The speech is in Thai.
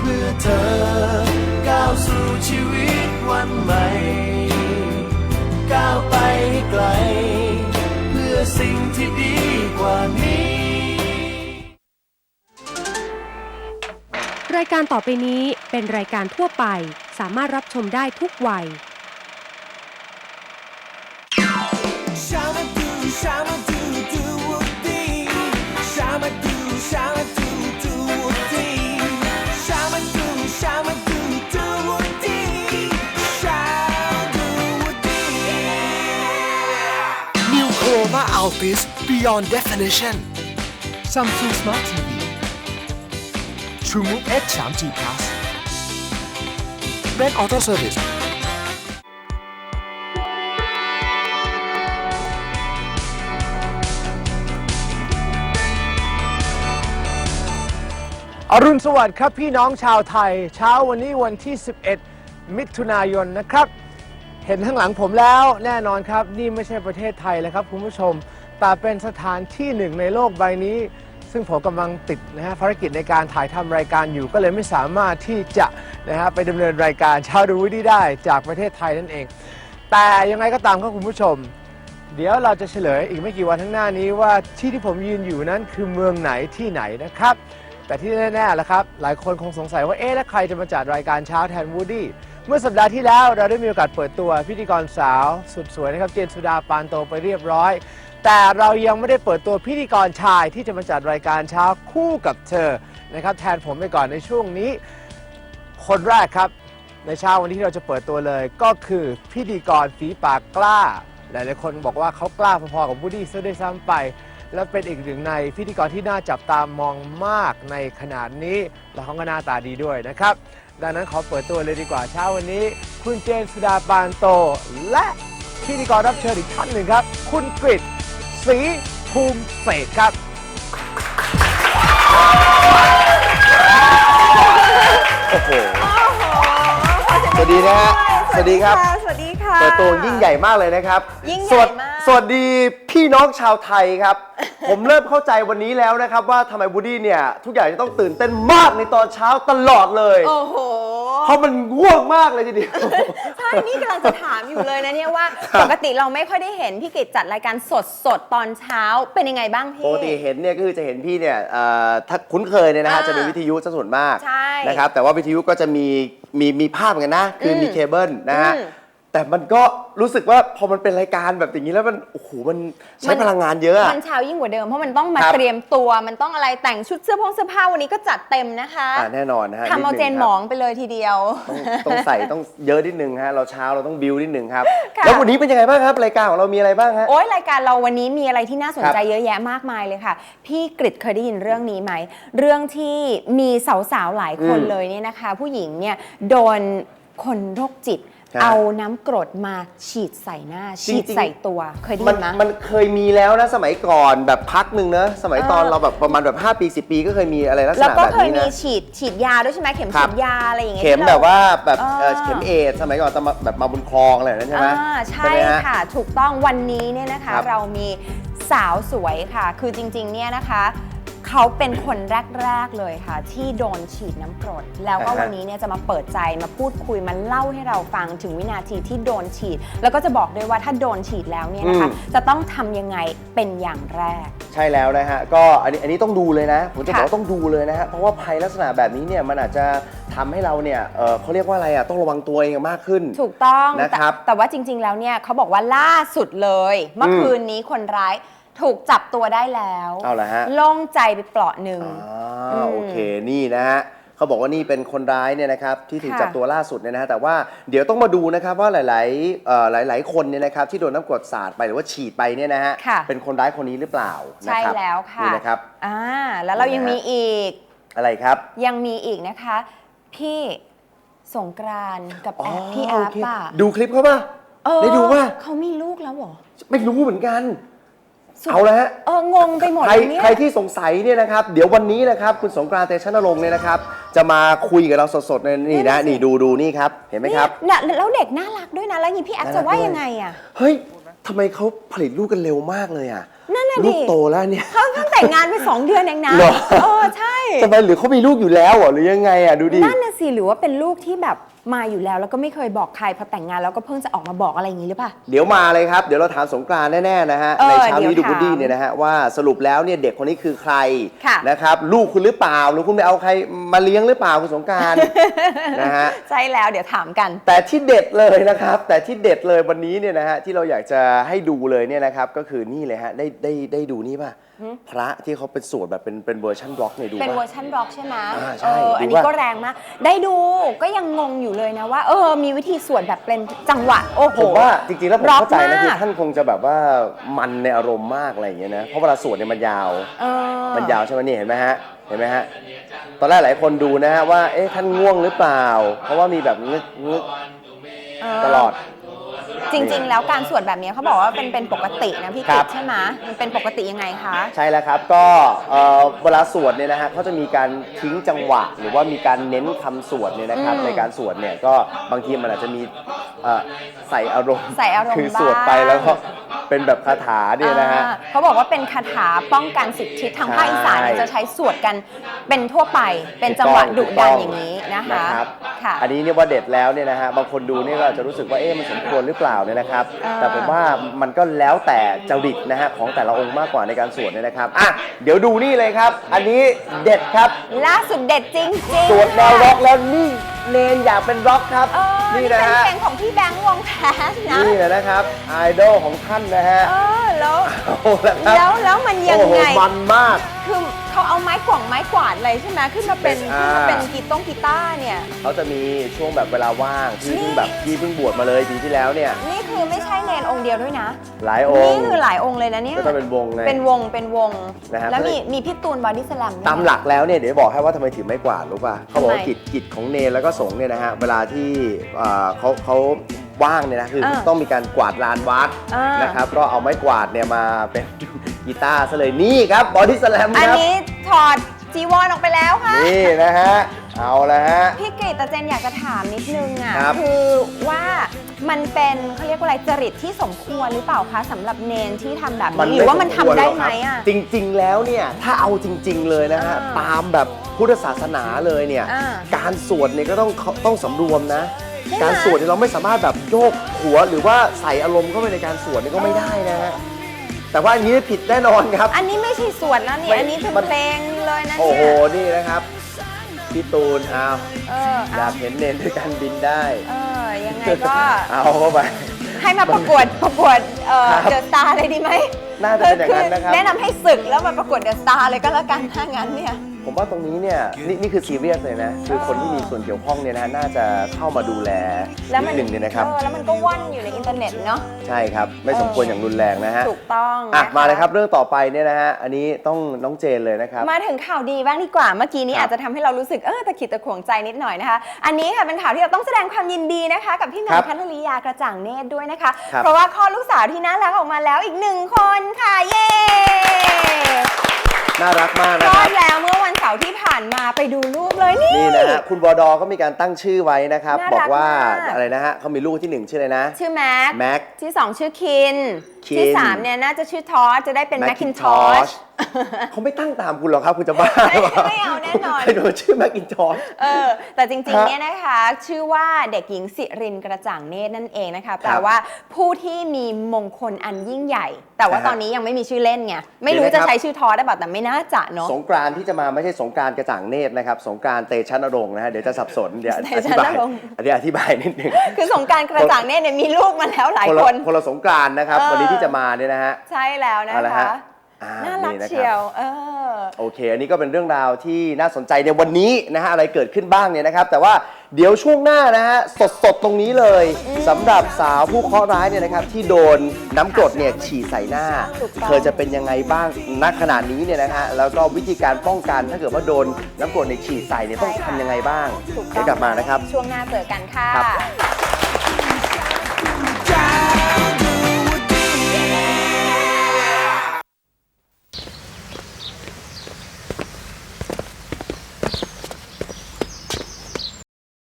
เพื่อเธอ ก้าวสู่ชีวิตวันใหม่ ก้าวไปให้ไกล เพื่อสิ่งที่ดีกว่านี้ รายการต่อไปนี้เป็นรายการทั่วไป สามารถรับชมได้ทุกวัย Shama do, shama do, do woody. Shama do, shama do Altis Beyond Definition Samsung Smart TV TrueMove Edge 3G Plus Red Auto Service อรุณสวัสดิ์ครับพี่น้องชาวไทย เช้าวันนี้วันที่ 11 มิถุนายนนะครับ เห็นข้างหลังผมแล้วแน่นอนครับ นี่ไม่ใช่ประเทศไทยเลยครับคุณผู้ชม แต่เป็นสถานที่หนึ่งในโลกใบนี้ ซึ่งผมกำลังติดนะฮะภารกิจในการถ่ายทำรายการอยู่ก็เลยไม่สามารถที่จะนะฮะไปดำเนินรายการเช้าดูวิดีได้จากประเทศไทยนั่นเอง แต่ยังไงก็ตามครับคุณผู้ชม เดี๋ยวเราจะเฉลยอีกไม่กี่วันข้างหน้านี้ว่าที่ที่ผมยืนอยู่นั้นคือเมืองไหนที่ไหนนะครับ แต่ที่แน่ๆแล้วครับ หลายคนคงสงสัยว่าเอ๊ะแล้วใครจะมาจัดรายการเช้าแทนวูดดี้เมื่อสัปดาห์ที่แล้วเราได้มีโอกาสเปิดตัวพิธีกรสาว สุดสวยนะครับเจนสุดาปานโตไปเรียบร้อย แต่เรายังไม่ได้เปิดตัวพิธีกรชายที่จะมาจัดรายการเช้าคู่กับเธอนะครับแทนผมไปก่อนในช่วงนี้ คนแรกครับ ในเช้าวันนี้ที่เราจะเปิดตัวเลย ก็คือพิธีกรฝีปากกล้า หลายๆคนบอกว่าเขากล้าพอๆกับบูดดี้ซะด้วยซ้ำไป และเป็นอีกหนึ่งในพิธีกรที่น่าจับตามองมากในขนาดนี้ และเขาก็หน้าตาดีด้วยนะครับ ดังนั้นขอเปิดตัวเลยดีกว่าเช้าวันนี้ คุณเจนสุดาปานโต และพิธีกรรับเชิญอีกท่านหนึ่งครับ คุณกฤษศรีภูมิเศษครับโอ้โห สวัสดีนะฮะสวัสดีครับ สวัสดีค่ะ เปิดตัวยิ่งใหญ่มากเลยนะครับยิ่งใหญ่สวัสมาก สวัสดีพี่น้องชาวไทยครับ ผมเริ่มเข้าใจวันนี้แล้วนะครับ ว่าทำไมบูดี้เนี่ย ทุกอย่างจะต้องตื่นเต้นมากในตอนเช้าตลอดเลย โอ้โห เพราะมันง่วงมากเลยทีเดียว ใช่ นี่กำลังจะถามอยู่เลยนะเนี่ยว่า ปกติเราไม่ค่อยได้เห็นพี่กิจจัดรายการสดสดๆตอนเช้าเป็นยังไงบ้างพี่ ปกติเห็นเนี่ยก็คือจะเห็นพี่เนี่ยเอ่อถ้าคุ้นเคยเนี่ยนะฮะอ่าจะเป็นวิทยุซะส่วนมากใช่นะครับแต่ว่าวิทยุก็จะมีมีมีภาพเหมือนกันนะ คืออมมีเคเบิลนะฮะอืม แต่มันก็รู้สึกว่าพอมันเป็นรายการแบบอย่างนี้แล้วมันโอ้โหมันใช้พลังงานเยอะอะ มันเช้ายิ่งกว่าเดิมเพราะมันต้องมาครับเตรียมตัว มันต้องอะไรแต่งชุดเสื้อผงเสื้อผ้าวันนี้ก็จัดเต็มนะคะอ่าแน่นอนนะฮะทำเอาดเจงนครับ หมองไปเลยทีเดียว ต้องต้องใส่ต้องเยอะนิดนึงฮะเราเช้าเราต้องบิวนิดนึงครับ ค่ะ แล้ววันนี้เป็นยังไงบ้างครับรายการของเรามีอะไรบ้างฮะ โอ้ยรายการเราวันนี้มีอะไรที่น่าสนใจครับเยอะแยะมากมายเลยค่ะ พี่กริดเคยได้ยินเรื่องนี้ไหม เรื่องที่มีสาวๆหลายคนอืมเลยเนี่ยนะคะ ผู้หญิงเนี่ยโดนคนโรคจิตครับ เอาน้ำกรดมาฉีดใส่หน้า ฉีดจริงๆใส่ตัวเคยได้มัยินนไหมมันเคยมีแล้วนะสมัยก่อนแบบพักหนึ่งนะสมัยตอนเออเราแบบประมาณแบบ 5 ปี 10 ปีก็เคยมีอะไรลักษแล้วณะก็แบบเคยนี้มีนะฉีดฉีดยาด้วยใช่ไหมเข็มครัฉีบดยาอะไรอย่างเงี้ยเข็มที่รแบบว่าแบบเออเอ่อเข็มเอดส์สมัยก่อนจะมาแบบมาบนคลองอะไรแบบนั้นใช่ไหมอ่าใช่ไหมฮค่ะ ถูกต้องวันนี้เนี่ยนะคะครับเรามีสาวสวยค่ะ คือจริงๆเนี่ยนะคะ เขาเป็นคนแรก ๆ เลยค่ะ ที่โดนฉีดน้ำกรด แล้วก็อ่าฮะ วันนี้เนี่ยจะมาเปิดใจมาพูดคุยมาเล่าให้เราฟังถึงวินาทีที่โดนฉีด แล้วก็จะบอกด้วยว่าถ้าโดนฉีดแล้วเนี่ยนะคะ จะต้องทำยังไงเป็นอย่างแรก ใช่แล้วนะฮะ ก็อันนี้อันนี้ต้องดูเลยนะ ผมจะบอกค่ะว่าต้องดูเลยนะฮะ เพราะว่าภัยลักษณะแบบนี้เนี่ยมันอาจจะทำให้เราเนี่ยเอ่อเขาเรียกว่าอะไรอะต้องระวังตัวเองมากขึ้น ถูกต้องนะครับแต่แต่ว่าจริง ๆ แล้วเนี่ยเขาบอกว่าล่าสุดเลย เมื่ออืมคืนนี้คนร้าย ถูกจับตัวได้แล้วเอาละฮะ โล่งใจไปเปลาะหนึ่ง อ่าโอเคนี่นะฮะเขาบอกว่านี่เป็นคนร้ายเนี่ยนะครับที่ถูกค่ะ จับตัวล่าสุดเนี่ยนะฮะแต่ว่าเดี๋ยวต้องมาดูนะครับว่าหลายๆเอ่อหลาย ๆ คนเนี่ยนะครับที่โดนน้ำกรดสาดไปหรือว่าฉีดไปเนี่ยนะฮะค่ะเป็นคนร้ายคนนี้หรือเปล่านะใช่ครับแล้วค่ะ นี่นะครับ อ่าแล้วเรายังมีอีก อะไรครับยังมีอีกนะคะ พี่สงกรานต์กับแอปพี่แอโอปเคอะดูคลิปเขาป่ะ เออได้ดูป่ะ เขามีลูกแล้วเหรอ ไม่รู้เหมือนกัน สุดเอาละฮะ เอองงไปหมดใครเลยเนี่ย ใครที่สงสัยเนี่ยนะครับ เดี๋ยววันนี้นะครับคุณสงกรานต์เตชะนรงค์เนี่ยนะครับ จะมาคุยกับเราสดๆในนี่นะนี่ดูดูนี่ครับเห็นไหมครับ เนี่ยเนี่ยแล้วเด็กน่ารักด้วยนะ แล้วอย่างนี้พี่แอปน่ารัจะกว่าด้วยยังไงอะ เฮ้ยทำไมเขาผลิตลูกกันเร็วมากเลยอะนั่นน่ะดิ ลูกโตแล้วเนี่ย เขาตั้งแต่แต่งงานไปสองเดือนเองนะเหรอ เออ ใช่ ทำไมหรือเขามีลูกอยู่แล้วเหรอหรือยังไงอะดูดิ นั่นน่ะสิหรือว่าเป็นลูกที่แบบ มาอยู่แล้วแล้วก็ไม่เคยบอกใครพอแต่งงานแล้วก็เพิ่งจะออกมาบอกอะไรอย่างนี้หรือเปล่า เดี๋ยวมาเลยครับ เดี๋ยวเราถามสงกรานต์แน่ๆนะฮะ เออในเช้านี้เดี๋ดูยวบูดดี้ถามเนี่ยนะฮะว่าสรุปแล้วเนี่ยเด็กคนนี้คือใครค่ะ นะครับลูกคุณหรือเปล่าหรือคุณไปเอาใครมาเลี้ยงหรือเปล่าคุณสงกราร นะฮะ ใช่แล้วเดี๋ยวถามกัน แต่ที่เด็ดเลยนะครับ แต่ที่เด็ดเลยวันนี้เนี่ยนะฮะที่เราอยากจะให้ดูเลยเนี่ยนะครับก็คือนี่เลยฮะได้ได้ได้ดูนี่ป่ะ พระที่เขาเป็นสวดแบบเป็นเป็นเวอร์ชันร็อกเนี่ยดูเป็นเวอป่ะร์ชันร็อกใช่ไหมอ่าใช่เออดูอันนี้ว่า ก็แรงมาก ได้ดูก็ยังงงอยู่เลยนะว่า เออ มีวิธีสวดแบบเป็นจังหวะ โอ้โหผมว่าจริงๆ แล้วผมร็อกเข้าใจนะคือมากท่านคงจะแบบว่ามันในอารมณ์มากอะไรอย่างเงี้ยนะเพราะเวลาสวดเนี่ยมันยาว เออ มันยาวใช่ไหมนี่เห็นไหมฮะ เห็นไหมฮะ ตอนแรกหลายคนดูนะฮะว่า เอ๊ะท่านง่วงหรือเปล่า เพราะว่ามีแบบงึกงึกเออตลอด จริง ๆ แล้วการสวดแบบนี้เขาบอกว่าเป็นเป็นปกตินะพี่ครักิบตใช่ไหมมันเป็นปกติยังไงคะ ใช่แล้วครับ ก็เอ่อเวลาสวดเนี่ยนะฮะเขาจะมีการทิ้งจังหวะ หรือว่ามีการเน้นคำสวดเนี่ยนะครับ อืมในการสวดเนี่ยก็บางทีมันอาจจะมีเอ่อใส่อารมณ์ใส่อารมณ์คือสวดไปบ้าง แล้วก็เป็นแบบคาถาเนี่ยนะฮะ อ่าเขาบอกว่าเป็นคาถาป้องกันสิทธิทางภาคอีสานเนี่ยใช่ จะใช้สวดกันเป็นทั่วไปเป็นจังหวะดุดันอย่างนี้นะคะ รับ ค่ะอันนี้เนี่ยว่าเด็ดแล้วเนี่ยนะฮะบางคนดูเนี่ยก็อาจจะรู้สึกว่าเอ๊ะมันสมควรหรือเปล่าเนี่ยนะครับ อ่า แต่ผมว่ามันก็แล้วแต่จริตนะฮะของแต่ละองค์มากกว่าในการสวดเนี่ยนะครับอะเดี๋ยวดูนี่เลยครับ อันนี้เด็ดครับล่าสุดเด็ดจริงๆสวดแนวร็อกแล้วนี่เนนอยากเป็นร็อกครับ เออนี่นี่นะเป็นฮะเพลงของพี่แบงค์วงแคสนะ นี่แหละนะครับไอดอลของท่านนะฮะเออแล้ว เอาละครับแล้วแล้วมันยังโอ้โหไง มันมาก คือเขาเอาไม้กว่างไม้กวาดอะไรใช่ไหมขึ้นมาเป็นอ่าขึ้นมาเป็นกีตงกีตาร์เนี่ย เขาจะมีช่วงแบบเวลาว่างที่นี่เพิ่งแบบที่เพิ่งบวชมาเลยปีที่แล้วเนี่ย นี่คือไม่ใช่เนนองค์เดียวด้วยนะ หลายองนี่ค์คือหลายองค์เลยนะเนี่ยก็ต้องเป็นวงไงเป็นวงเป็นวงนะฮะแล้วมีมีพี่ตูนบอดี้สแลมตามหลักแล้วเนี่ยเดี๋ยวบอกให้ว่าทำไมถือไม้กวาดรู้ป่ะเขาบอกว่าทำไมกิจกิจของเนรแล้วก็สงฆ์เนี่ยนะฮะเวลาที่อ่าเขาเขาว่างเนี่ยนะคืออาต้องมีการกวาดลานวัดอ่านนะครับก็เอาไม้กวาดเนี่ยมาเป็น กีตาร์ซะเลยนี่ครับบอดี้สแลมอันครับนี้ถอดจีวรออกไปแล้วค่ะ นี่นะฮะเอาละฮะ พี่กฤตแต่เจนอยากจะถามนิดนึงอะครับ คือว่ามันเป็นเขาเรียกว่าอะไรจริตที่สมควรหรือเปล่าคะสำหรับเนนที่ทำแบบนี้หรือว่ามันทำได้ไหมอะ จริง ๆ แล้วเนี่ย ถ้าเอาจริง ๆ เลยนะฮะ อ่าตามแบบพุทธศาสนาเลยเนี่ย อ่าการสวดเนี่ยก็ต้องต้องสำรวมนะ ใช่ไหม การสวดเนี่ยเราไม่สามารถแบบโยกหัวหรือว่าใส่อารมณ์เข้าไปในการสวดเนี่ยก็ไม่ได้นะฮะ แต่ว่าอันนี้ผิดแน่นอนครับ อันนี้ไม่ใช่สวดแล้วนี่ ไม่อันนี้เป็นมัน เพลงเลยนะโอ้เนี่ยโหนี่นะครับพี่ตูนเอาเอออเอายากเห็นเนนด้วยการบินได้ เออ ยังไงก็ เอาเข้าไป ให้มาประกวดประกวดเอ่อครับเดอะสตาร์เลยดีไหมน่าจะเป็นอย่างนั้นนะครับ แนะนำให้ศึกแล้วมาประกวดเดอะสตาร์เลยก็แล้วกันถ้างั้นเนี่ย ผมว่าตรงนี้เนี่ยนี่นี่คือซีเรียสเลยนะ คือคนที่มีส่วนเกี่ยวข้องเนี่ยนะน่าจะเข้ามาดูแลแล้วนิมัดนหนึ่งเนี่ยนะครับ เออแล้วมันก็ว่อนอยู่ในอินเทอร์เน็ตเนาะ ใช่ครับ ไม่สมควรอย่างรุนแรงนะฮะถูกต้องอะนะคะ มาเลยครับเรื่องต่อไปเนี่ยนะฮะอันนี้ต้องน้องเจนเลยนะครับ มาถึงข่าวดีบ้างดีกว่า เมื่อกี้นี้ครับอาจจะทำให้เรารู้สึกเออตะขิดตะขวงใจนิดหน่อยนะคะ อันนี้ค่ะเป็นข่าวที่เราต้องแสดงความยินดีนะคะ กับพี่หนุ่ครัมบพัทริยากระจ่างเนตรด้วยนะคะ ครับ เพราะว่าคลอดลูกสาวที่น่ารักออกมาแล้วอีกหนึ่งคนค่ะ เย้ น่ารักมากคนะลคอรับ ดแล้วเมื่อวันเสาร์ที่ผ่านมาไปดูรูปเลยนี่ นี่นะฮะคุณบอดอก็มีการตั้งชื่อไว้นะครับ น่ารักบอกว่ามาก อะไรนะฮะเขามีลูกที่หนึ่งชื่ออะไรนะชื่อแม็กแม็ก ที่สองชื่อคินคิน ที่สามเนี่ยน่าจะชื่อทอสจะได้เป็นแมคคินทอชเขาไม่ตั้งตามคุณหรอกครับ คุณจะบ้าหรือเปล่าไม่เอาแน่นอนไปดูชื่อแม็กกินทอชเออแต่จริงฮะๆเนี่ยนะคะ ชื่อว่าเด็กหญิงสิรินกระจ่างเนตรนั่นเองนะคะแปลว่าผู้ที่มีมงคลอันยิ่งใหญ่ แต่ว่านะฮะตอนนี้ยังไม่มีชื่อเล่นไงไม่รู้เดี๋ยวนะครับจะใช้ชื่อทอได้เปล่าแต่ไม่น่าจะเนาะ สงกรานต์ที่จะมาไม่ใช่สงกรานต์กระจ่างเนตรนะครับ สงกรานต์เตชันนรงค์นะฮะเดี๋ยวจะสับสนเดี๋ยวอเตธิชันบานยรงค์เดี๋ยวอธิบายนิดนึงคือสงกรารกระจ่างเนตรเนี่ยมีลูกมาแล้วหลายคนคละนคนละสงกรานต์นะครับเออวันนี้ที่จะมาเนี่ยนะฮะ ใช่แล้วนะเอาละคะ ฮะ อ่าน่ารักนี่นะครับเชียว เออ โอเค อันนี้ก็เป็นเรื่องราวที่น่าสนใจในวันนี้นะฮะอะไรเกิดขึ้นบ้างเนี่ยนะครับ แต่ว่าเดี๋ยวช่วงหน้านะฮะสดๆตรงนี้เลยสำหรับสาวผู้เคราะห์ร้ายเนี่ยนะครับที่โดนน้ำกรดเนี่ยฉีดใส่หน้า ถูกต้อง เธอจะเป็นยังไงบ้างณขนาดนี้เนี่ยนะฮะแล้วก็วิธีการป้องกันถ้าเกิดว่าโดนน้ำกรดเนี่ยฉีดใส่เนี่ยต้องทำยังไงบ้างถูกต้เดี๋ยวกลับมานะครับ ช่วงหน้าเจอกันค่ะครับ